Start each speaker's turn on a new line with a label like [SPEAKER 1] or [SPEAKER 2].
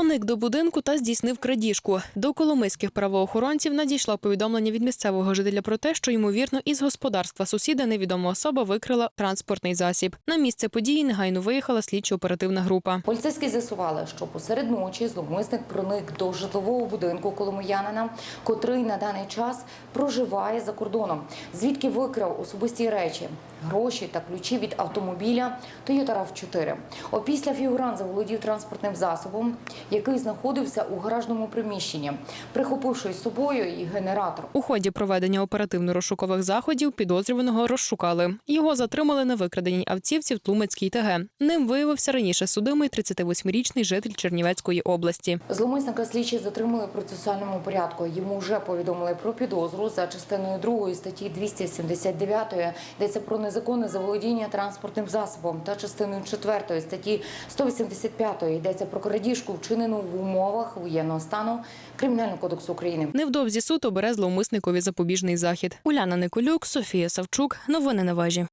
[SPEAKER 1] Проник до будинку та здійснив крадіжку. До коломийських правоохоронців надійшло повідомлення від місцевого жителя про те, що ймовірно із господарства сусіда невідома особа викрила транспортний засіб. На місце події негайно виїхала слідчо-оперативна група.
[SPEAKER 2] Поліцейські з'ясували, що посеред ночі зловмисник проник до житлового будинку коломиянина, котрий на даний час проживає за кордоном, звідки викрав особисті речі, гроші та ключі від автомобіля Toyota RAV4. Опісля фігурант заволодів транспортним засобом, який знаходився у гаражному приміщенні, прихопивши з собою і генератор.
[SPEAKER 1] У ході проведення оперативно-розшукових заходів підозрюваного розшукали. Його затримали на викраденій автівці в Тлумацькій ТГ. Ним виявився раніше судимий 38-річний житель Чернівецької області.
[SPEAKER 2] Зловмисника слідчі затримали в процесуальному порядку. Йому вже повідомили про підозру за частиною 2 статті 279 йдеться про незаконне заволодіння транспортним засобом та частиною 4 статті 185 йдеться про крадіжку, вчинену в умовах воєнного стану Кримінального кодексу України.
[SPEAKER 1] Невдовзі суд обере зловмисникові запобіжний захід. Уляна Николюк, Софія Савчук. Новини на вежі.